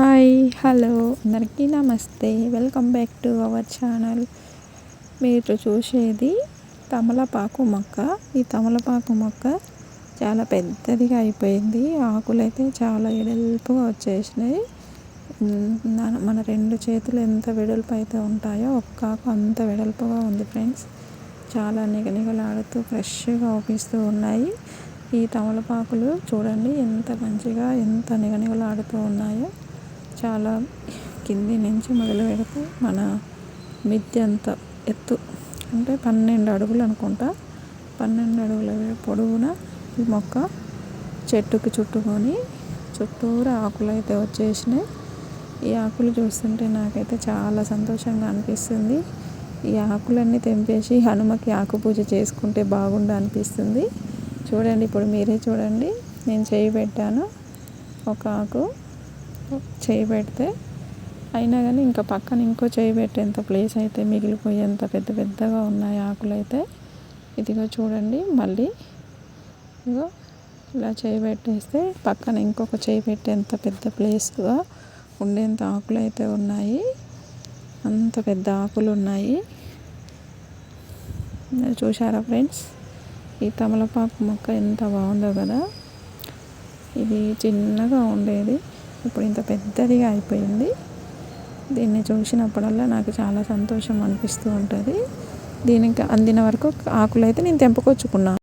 Hi hello. అందరికీ నమస్తే. Welcome back to our channel. మీరు చూసేది తమలపాకు మొక్క. ఈ తమలపాకు మొక్క చాలా పెద్దదిగా అయిపోయింది. ఆకులైతే చాలా వెడల్పుగా వచ్చేసినాయి. మన రెండు చేతులు ఎంత వెడల్పు అయితే ఉంటాయో ఒక్క ఆకు అంత వెడల్పుగా ఉంది ఫ్రెండ్స్. చాలా నిగనిగలాడుతూ ఫ్రెష్గా అవుపిస్తూ ఉన్నాయి. ఈ తమలపాకులు చూడండి ఎంత మంచిగా ఎంత నిగనిగలాడుతూ ఉన్నాయో. చాలా కింది నుంచి మొదలు పెడితే మన మిద్దె అంత ఎత్తు. అంటే పన్నెండు అడుగులు అనుకుంటా. పన్నెండు అడుగుల పొడవున ఈ మొక్క చెట్టుకి చుట్టుకొని చుట్టూరా ఆకులు అయితే వచ్చేసినాయి. ఈ ఆకులు చూస్తుంటే నాకైతే చాలా సంతోషంగా అనిపిస్తుంది. ఈ ఆకులన్నీ తెంపేసి హనుమకి ఆకు పూజ చేసుకుంటే బాగుండు అనిపిస్తుంది. చూడండి ఇప్పుడు మీరే చూడండి. నేను చేయి పెట్టాను ఒక ఆకు. చేయి పెడితే అయినా కానీ ఇంకా పక్కన ఇంకో చేయి పెట్టేంత ప్లేస్ అయితే మిగిలిపోయేంత పెద్ద పెద్దగా ఉన్నాయి ఆకులు అయితే ఇదిగో చూడండి మళ్ళీ. ఇదిగో ఇలా చేయి పెట్టేస్తే పక్కన ఇంకొక చేయి పెట్టేంత పెద్ద ప్లేస్గా ఉండేంత ఆకులు అయితే ఉన్నాయి. అంత పెద్ద ఆకులు ఉన్నాయి చూసారా ఫ్రెండ్స్ ఈ తమలపాకు మొక్క ఎంత బాగుందో కదా. ఇది చిన్నగా ఉండేది. ఇప్పుడు ఇంత పెద్దదిగా అయిపోయింది. దీన్ని చూసినప్పుడల్లా నాకు చాలా సంతోషం అనిపిస్తూ ఉంటుంది. దీనికి అందిన వరకు ఆకులు అయితే నేను తెంపుకొచ్చుకున్నాను